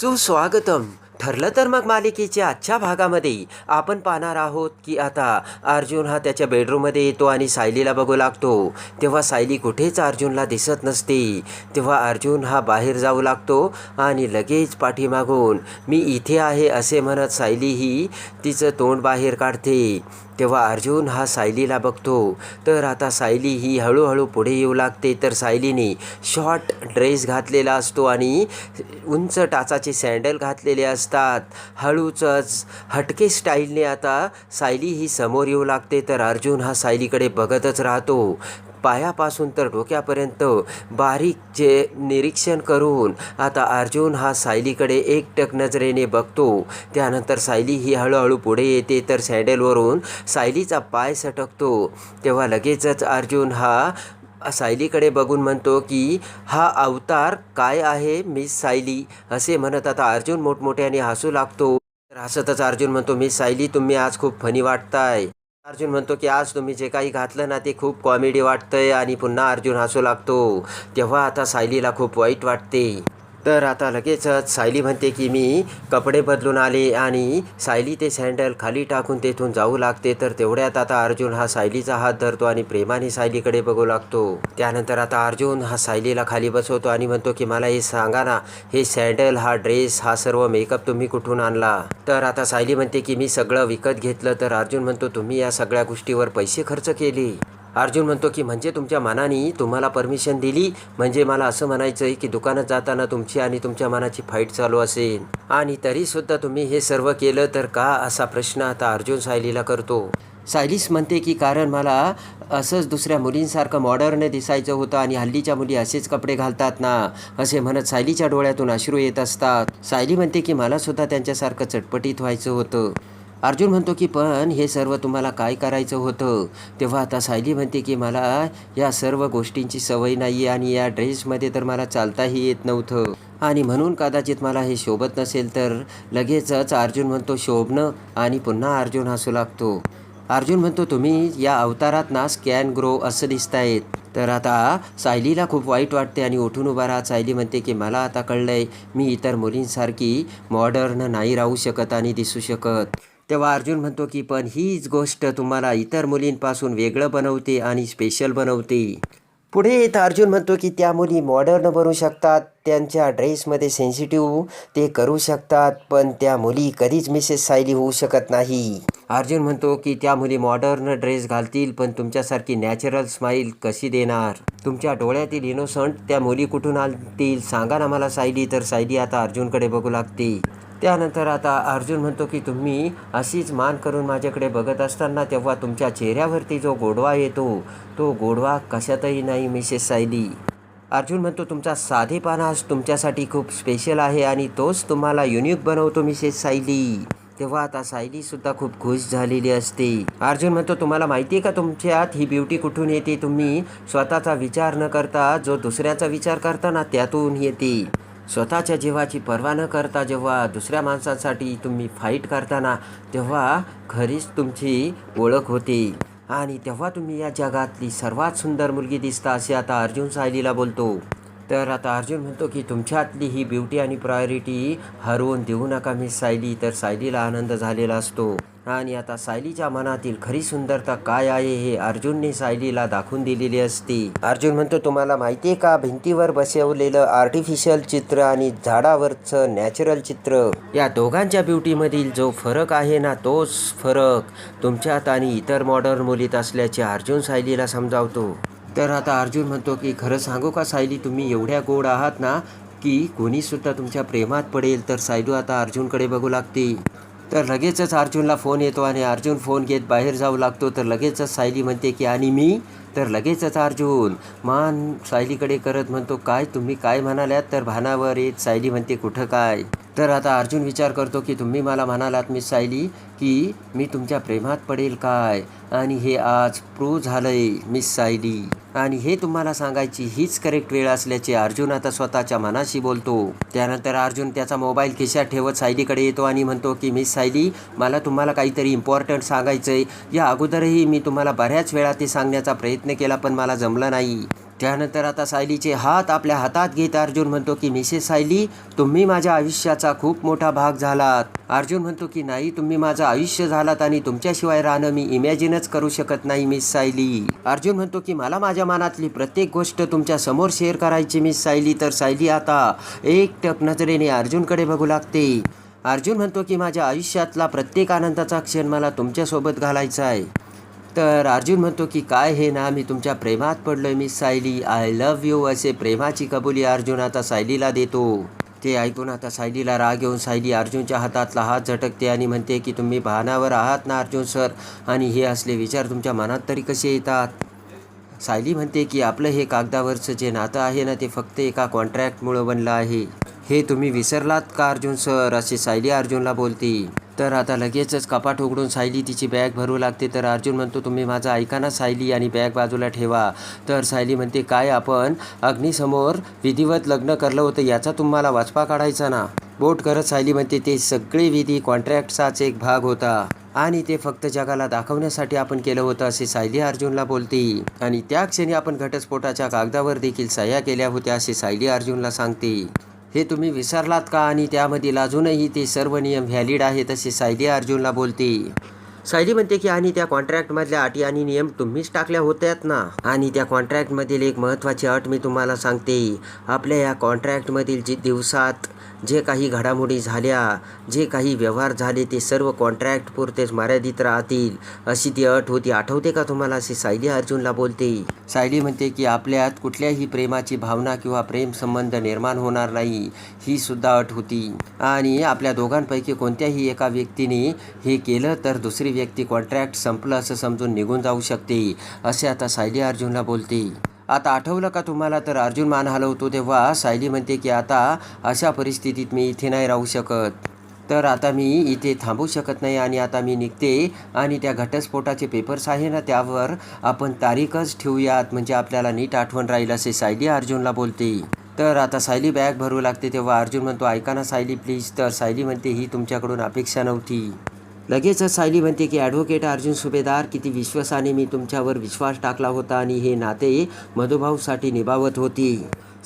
सुस्वागतम. ठरलं तर मग मालिकेच्या आजच्या भागामध्ये आपण पाहणार आहोत की आता अर्जुन हा त्याच्या बेडरूममध्ये येतो आणि सायलीला बघू लागतो. तेव्हा सायली कुठेच अर्जुनला दिसत नसते. तेव्हा अर्जुन हा बाहेर जाऊ लागतो आणि लगेच पाठीमागून मी इथे आहे असे म्हणत सायली ही तिचं तोंड बाहेर काढते. तेव्हा अर्जुन हा सायलीला बघतो. तर आता सायली ही हळूहळू पुढे येऊ लागते. तर सायलीने शॉर्ट ड्रेस घातलेला असतो आणि उंच टाचाचे सँडल घातलेले असतात. हळूचच हटके स्टाईलने आता सायली ही समोर येऊ लागते. तर अर्जुन हा सायलीकडे बघतच राहतो. पायापासून तर डोक्यापर्यंत बारीक जे निरीक्षण करून आता अर्जुन हा सायलीकडे एकटक नजरेने बघतो. त्यानंतर सायली ही हळूहळू पुढे येते तर सँडलवरून सायलीचा पाय सटकतो. तेव्हा लगेचच अर्जुन हा सायलीकडे बघून म्हणतो की हा अवतार काय आहे मिस सायली? असे म्हणत आता अर्जुन मोठमोठ्याने हसू लागतो. तर हसतच अर्जुन म्हणतो मिस सायली तुम्ही आज खूप फनी वाटताय. अर्जुन म्हणतो की आज तुम्ही जे काही घातलं ना ते खूप कॉमेडी वाटतंय आणि पुन्हा अर्जुन हसू लागतो. तेव्हा आता सायलीला खूप वाईट वाटते. तर आता लगेचच सायली म्हणते की मी कपडे बदलून आले आणि सायली ते सँडल खाली टाकून तेथून जाऊ लागते. तर तेवढ्यात आता अर्जुन हा सायलीचा हात धरतो आणि प्रेमाने सायलीकडे बघू लागतो. त्यानंतर आता अर्जुन हा सायलीला खाली बसवतो आणि म्हणतो की मला हे सांगा ना हे सँडल हा ड्रेस हा सर्व मेकअप तुम्ही कुठून आणला? तर आता सायली म्हणते की मी सगळं विकत घेतलं. तर अर्जुन म्हणतो तुम्ही या सगळ्या गोष्टीवर पैसे खर्च केले. अर्जुन म्हणतो की म्हणजे तुमच्या मनाने तुम्हाला परमिशन दिली. म्हणजे मला असं म्हणायचं आहे की दुकानात जाताना तुमची आणि तुमच्या मनाची फाईट चालू असेल. आणि तरीसुद्धा तुम्ही हे सर्व केलं तर का असा प्रश्न आता अर्जुन सायलीला करतो. सायलीस म्हणते की कारण मला असंच दुसऱ्या मुलींसारखं मॉडर्न दिसायचं होतं आणि हल्लीच्या मुली असेच कपडे घालतात ना असे म्हणत सायलीच्या डोळ्यातून अश्रू येत असतात. सायली म्हणते की मला सुद्धा त्यांच्यासारखं चटपटीत व्हायचं होतं. अर्जुन म्हणतो की पण हे सर्व तुम्हाला काय करायचं होतं? तेव्हा आता सायली म्हणते की मला या सर्व गोष्टींची सवय नाही आहे आणि या ड्रेसमध्ये तर मला चालताही येत नव्हतं. आणि म्हणून कदाचित मला हे शोभत नसेल तर लगेचच अर्जुन म्हणतो शोभणं आणि पुन्हा अर्जुन हसू लागतो. अर्जुन म्हणतो तुम्ही या अवतारात ना स्कॅन ग्रो असं दिसतायत. तर आता सायलीला खूप वाईट वाटते आणि उठून उभा राहत सायली म्हणते की मला आता कळलंय मी इतर मुलींसारखी मॉडर्न नाही राहू शकत आणि दिसू शकत. तेव्हा अर्जुन म्हणतो की पण हीच गोष्ट तुम्हाला इतर मुलींपासून वेगळं बनवते आणि स्पेशल बनवते. पुढे येत अर्जुन म्हणतो की त्या मुली मॉडर्न बनू शकतात त्यांच्या ड्रेसमध्ये सेन्सिटिव्ह ते करू शकतात पण त्या मुली कधीच मिसेस सायली होऊ शकत नाही. अर्जुन म्हणतो की त्या मुली मॉडर्न ड्रेस घालतील पण तुमच्यासारखी नॅचरल स्माईल कशी देणार? तुमच्या डोळ्यातील इनोसंट त्या मुली कुठून आणतील? सांगा ना मला सायली. तर सायली आता अर्जुनकडे बघू लागते. त्यानंतर आता अर्जुन म्हणतो की तुम्ही अशीच मान करून माझ्याकडे बघत असताना तेव्हा तुमच्या चेहऱ्यावरती जो गोडवा येतो तो गोडवा कशातही नाही मिसेस सायली. अर्जुन म्हणतो तुमचा साधेपणा तुमच्यासाठी खूप स्पेशल आहे आणि तोच तुम्हाला युनिक बनवतो मिसेस सायली. तेव्हा आता सायलीसुद्धा खूप खुश झालेली असते. अर्जुन म्हणतो तुम्हाला माहिती आहे का तुमच्यात ही ब्युटी कुठून येते? तुम्ही स्वतःचा विचार न करता जो दुसऱ्याचा विचार करता ना त्यातून येते. स्वतःच्या जीवाची पर्वा न करता जेव्हा दुसऱ्या माणसासाठी तुम्ही फाईट करताना तेव्हा खरीच तुमची ओळख होते. आणि तेव्हा तुम्ही या जगातली सर्वात सुंदर मुलगी दिसता असे आता अर्जुन सायलीला बोलतो. तर आता अर्जुन म्हणतो की तुमच्यातली ही ब्युटी आणि प्रायोरिटी हरवून देऊ नका मी सायली. तर सायलीला आनंद झालेला असतो. आणि आता सायलीच्या मनातील खरी सुंदरता काय आहे हे अर्जुनने सायलीला दाखवून दिलेली असते. अर्जुन म्हणतो तुम्हाला माहिती आहे का भिंतीवर बसवलेलं आर्टिफिशियल चित्र आणि झाडावरचं नॅचरल चित्र? या दोघांच्या ब्युटीमधील जो फरक आहे ना तोच फरक तुमच्यात आणि इतर मॉडर्न मुलीत असल्याचे अर्जुन सायलीला समजावतो. तर आता अर्जुन म्हणतो की खरं सांगू का सायली तुम्ही एवढ्या गोड आहात ना की कोणीसुद्धा तुमच्या प्रेमात पडेल तर सायलू आता अर्जुनकडे बघू लागते. तर लगेचच अर्जुनला फोन येतो आणि अर्जुन फोन घेत बाहेर जाऊ लागतो. तर लगेचच सायली म्हणते की आणि मी? तर लगेचच अर्जुन मान सायलीकडे करत म्हणतो काय तुम्ही काय म्हणाल्यात? तर भानावर येत सायली म्हणते कुठं काय? तर आता अर्जुन विचार करतो की तुम्ही मला म्हणालात मिस सायली की मी तुमच्या प्रेमात पडेल काय? आणि हे आज प्रूव्ह झालंय मिस सायली. आणि हे तुम्हाला सांगायची हीच करेक्ट वेळ असल्याचे अर्जुन आता स्वतःच्या मनाशी बोलतो. त्यानंतर अर्जुन त्याचा मोबाईल खिशात ठेवत सायलीकडे येतो आणि म्हणतो की मिस सायली मला तुम्हाला काहीतरी इम्पॉर्टंट सांगायचं आहे या अगोदरही मी तुम्हाला बऱ्याच वेळा ते सांगण्याचा प्रयत्न केला पण मला जमलं नाही. त्यानंतर आता सायलीचे हात आपल्या हातात घेत अर्जुन म्हणतो की मिसेस सायली तुम्ही माझ्या आयुष्याचा खूप मोठा भाग झालात. अर्जुन म्हणतो की नाही तुम्ही माझं आयुष्य झालात आणि तुमच्याशिवाय राहणं मी इमॅजिनच करू शकत नाही मिस सायली. अर्जुन म्हणतो की मला माझ्या मनातली प्रत्येक गोष्ट तुमच्यासमोर शेअर करायची मिस सायली. तर सायली आता एकटक नजरेने अर्जुनकडे बघू लागते. अर्जुन म्हणतो की माझ्या आयुष्यातला प्रत्येक आनंदाचा क्षण मला तुमच्यासोबत घालायचा आहे. तर अर्जुन म्हणतो की काय हे ना मी तुमच्या प्रेमात पडलोय मी सायली. आय लव्ह यू असे प्रेमाची कबुली अर्जुन आता सायलीला देतो. ते ऐकून आता सायलीला राग येऊन सायली अर्जुनच्या हातातला हात झटकते आणि म्हणते की तुम्ही भानावर आहात ना अर्जुन सर? आणि हे असले विचार तुमच्या मनात तरी कसे येतात? सायली म्हणते की आपलं हे कागदावरचं जे नातं आहे ना ते फक्त एका कॉन्ट्रॅक्टमुळं बनलं आहे. हे तुम्ही विसरलात का अर्जुन सर? असे सायली अर्जुनला बोलते. तर आता लगेचच कपाट उघडून सायली तिची बॅग भरू लागते. तर अर्जुन म्हणतो तुम्ही माझा ऐका ना सायली आणि बॅग बाजूला ठेवा. तर सायली म्हणते काय आपण अग्नीसमोर विधिवत लग्न करलं होतं याचा तुम्हाला वाचपा काढायचा ना? बोट करत सायली म्हणते ते सगळे विधी कॉन्ट्रॅक्टचाच एक भाग होता आणि ते फक्त जगाला दाखवण्यासाठी आपण केलं होतं असे सायली अर्जुनला बोलते. आणि त्या क्षणी आपण घटस्फोटाच्या कागदावर देखील सह्या केल्या होत्या असे सायली अर्जुनला सांगते. हे तुम्ही विसरलात का? आणि त्यामधील अजूनही ते सर्व नियम व्हॅलिड आहेत असे सायली अर्जुनला बोलते. सायली म्हणते की आणि त्या कॉन्ट्रॅक्टमधल्या अटी आणि नियम तुम्हीच टाकल्या होत्यात ना. आणि त्या कॉन्ट्रॅक्टमधील एक महत्त्वाची अट मी तुम्हाला सांगते. आपल्या या कॉन्ट्रॅक्टमधील जे दिवसात जे काही घडामोडी झाल्या जे काही व्यवहार झाले ते सर्व कॉन्ट्रॅक्ट पुरतेच मर्यादित राहतील. अशी ती अट होती. आठवते का तुम्हाला? असे सायली अर्जुनला बोलते. सायली म्हणते की आपल्यात कुठल्याही प्रेमाची भावना किंवा प्रेम संबंध निर्माण होणार नाही. ही सुद्धा अट होती. आणि आपल्या दोघांपैकी कोणत्याही एका व्यक्तीने हे केलं तर दुसरी व्यक्ती कॉन्ट्रॅक्ट संपलं असं समजून निघून जाऊ शकते असे आता सायली अर्जुनला बोलते. आता आठवलं का तुम्हाला? तर अर्जुन मान हलवतो तेव्हा सायली म्हणते की आता अशा परिस्थितीत मी इथे नाही राहू शकत. तर आता मी इथे थांबू शकत नाही आणि आता मी निघते आणि त्या घटस्फोटाचे पेपर्स आहे ना त्यावर आपण तारीखच ठेवूयात म्हणजे आपल्याला नीट आठवण राहील असे सायली अर्जुनला बोलते. तर आता सायली बॅग भरू लागते तेव्हा अर्जुन म्हणतो ऐका ना सायली प्लीज तर सायली म्हणते ही तुमच्याकडून अपेक्षा नव्हती. लगेचच सायली म्हणते की ॲडव्होकेट अर्जुन सुभेदार किती विश्वासाने मी तुमच्यावर विश्वास टाकला होता आणि हे नाते मधुभाऊसाठी निभावत होती.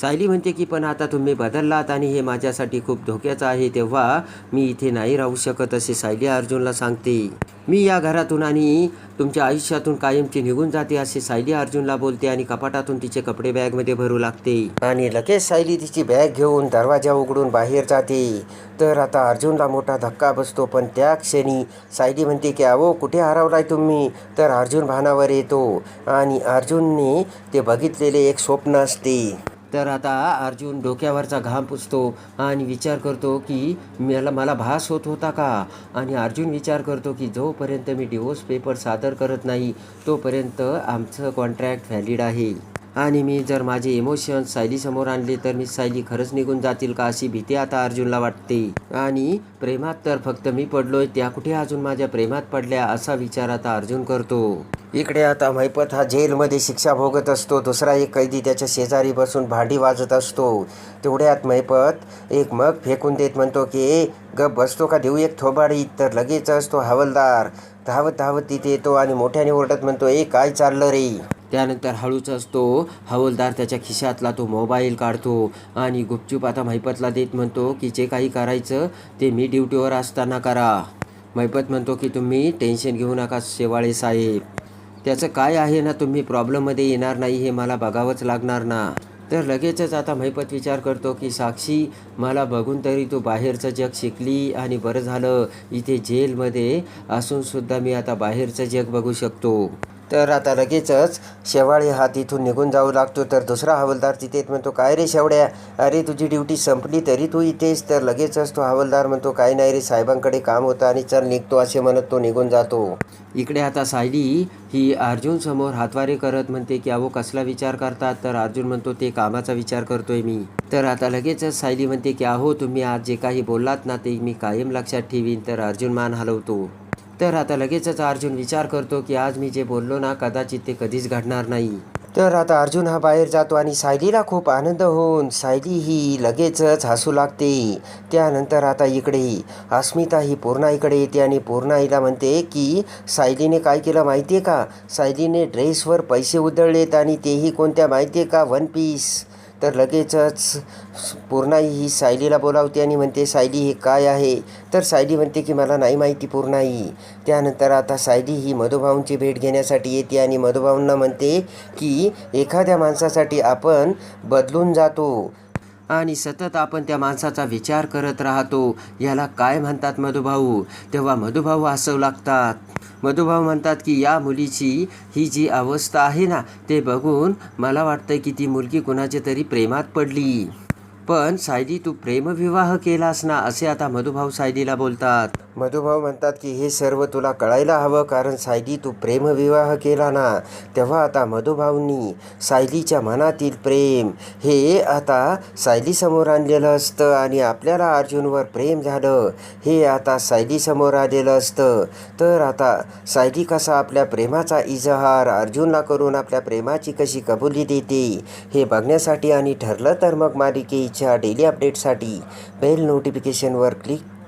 सायली म्हणते की पण आता तुम्ही बदललात आणि हे माझ्यासाठी खूप धोक्याचं आहे तेव्हा मी इथे नाही राहू शकत असे सायली अर्जुनला सांगते. मी या घरातून आणि तुमच्या आयुष्यातून कायमची निघून जाते असे सायली अर्जुनला बोलते आणि कपाटातून तिचे कपडे बॅगमध्ये भरू लागते. आणि लगेच सायली तिची बॅग घेऊन दरवाजा उघडून बाहेर जाते. तर आता अर्जुनला मोठा धक्का बसतो पण त्या क्षणी सायली म्हणते की अहो कुठे हरवलाय तुम्ही? तर अर्जुन भानावर येतो. आणि अर्जुनने ते बघितलेले एक स्वप्न असते. तर आता अर्जुन डोक्यावरचा घाम पुसतो आणि विचार करतो की मला मला भास होत होता का? आणि अर्जुन विचार करतो की जोपर्यंत मी डिवोर्स पेपर सादर करत नाही तोपर्यंत आमचं कॉन्ट्रॅक्ट व्हॅलिड आहे. आणि मी जर माझे इमोशन्स सायलीसमोर आणले तर मी सायली खरंच निघून जातील का अशी भीती आता अर्जुनला वाटते. आणि प्रेमात तर फक्त मी पडलोय त्या कुठे अजून माझ्या प्रेमात पडल्या असा विचार आता अर्जुन करतो. इकडे आता मैपत हा जेलमध्ये शिक्षा भोगत असतो दुसरा एक कैदी त्याच्या शेजारी बसून भांडी वाजत असतो. तेवढ्यात मैपत एक मग फेकून देत म्हणतो की ए गप बसतो का? देऊ एक थोबाडी. तर लगेच असतो हवलदार. धावत धावत तिथे येतो आणि मोठ्याने ओरडत म्हणतो ए काय चाललं रे? त्यानंतर हळूच असतो. हवलदार त्याच्या खिशातला तो मोबाईल काढतो आणि गुपचूप आता मैपतला देत म्हणतो की जे काही करायचं ते मी ड्युटीवर असताना करा. मैपत म्हणतो की तुम्ही टेन्शन घेऊ नका शेवाळे साहेब. त्याचं काय आहे ना तुम्ही प्रॉब्लेममध्ये येणार नाही हे मला बघावंच लागणार ना. तर लगेचच आता महिपत विचार करतो की साक्षी मला बघून तरी तू बाहेरचं जग शिकली आणि बरं झालं. इथे जेलमध्ये असूनसुद्धा मी आता बाहेरचं जग बघू शकतो. तर आता लगेचच शेवाळे हा तिथून निघून जाऊ लागतो. तर दुसरा हवालदार तिथे येत म्हणतो काय रे शेवड्या? अरे तुझी ड्युटी संपली तरी तू इथेच. तर लगेचच तो हवालदार म्हणतो काय नाही रे साहेबांकडे काम होतं आणि चल निघतो असे म्हणत तो निघून जातो. इकडे आता सायली ही अर्जुन समोर हातवारे करत म्हणते की अहो कसला विचार करतात? तर अर्जुन म्हणतो ते कामाचा विचार करतोय मी. तर आता लगेचच सायली म्हणते की अहो तुम्ही आज जे काही बोललात ना ते मी कायम लक्षात ठेवीन. तर अर्जुन मान हलवतो. तर आता लगेचच अर्जुन विचार करतो की आज मी जे बोललो ना कदाचित ते कधीच घडणार नाही. तर आता अर्जुन हा बाहेर जातो आणि सायलीला खूप आनंद होऊन सायली ही लगेचच हसू लागते. त्यानंतर आता इकडे अस्मिता ही पूर्णा इकडे येते आणि पूर्णा हिला म्हणते की सायलीने काय केलं माहिती आहे का? सायलीने ड्रेसवर पैसे उधळलेत आणि तेही कोणत्या माहिती आहे का? One piece. तर लगेचच पूर्णाई ही सायलीला बोलावते आणि म्हणते सायली हे काय आहे? तर सायली म्हणते की मला नाही माहिती पूर्णाई. त्यानंतर आता सायली ही मधुभाऊंची भेट घेण्यासाठी येते आणि मधुभाऊंना म्हणते की एखाद्या माणसासाठी आपण बदलून जातो. आणि सतत आपण त्या माणसाचा विचार करत राहतो. याला काय म्हणतात मधुभाऊ? तेव्हा मधुभाऊ हसू लागतात. मधुभाऊ म्हणतात की या मुलीची ही जी अवस्था आहे ना ते बघून मला वाटतं की ती मुलगी कुणाच्या तरी प्रेमात पडली. पण सायदी तू प्रेमविवाह केलास ना? असे आता मधुभाऊ सायदीला बोलतात. मधुभाऊ म्हणतात की हे सर्व तुला कळायला हवं कारण सायली तू प्रेमविवाह केला ना तेव्हा आता मधुभाऊंनी सायलीच्या मनातील प्रेम हे आता सायलीसमोर आणलेलं असतं आणि आपल्याला अर्जुनवर प्रेम झालं हे आता सायलीसमोर आलेलं असतं. तर आता सायली कसा आपल्या प्रेमाचा इजहार अर्जुनला करून आपल्या प्रेमाची कशी कबुली देते हे बघण्यासाठी आणि ठरलं तर मग मालिकेच्या डेली अपडेटसाठी बेल नोटिफिकेशनवर क्लिक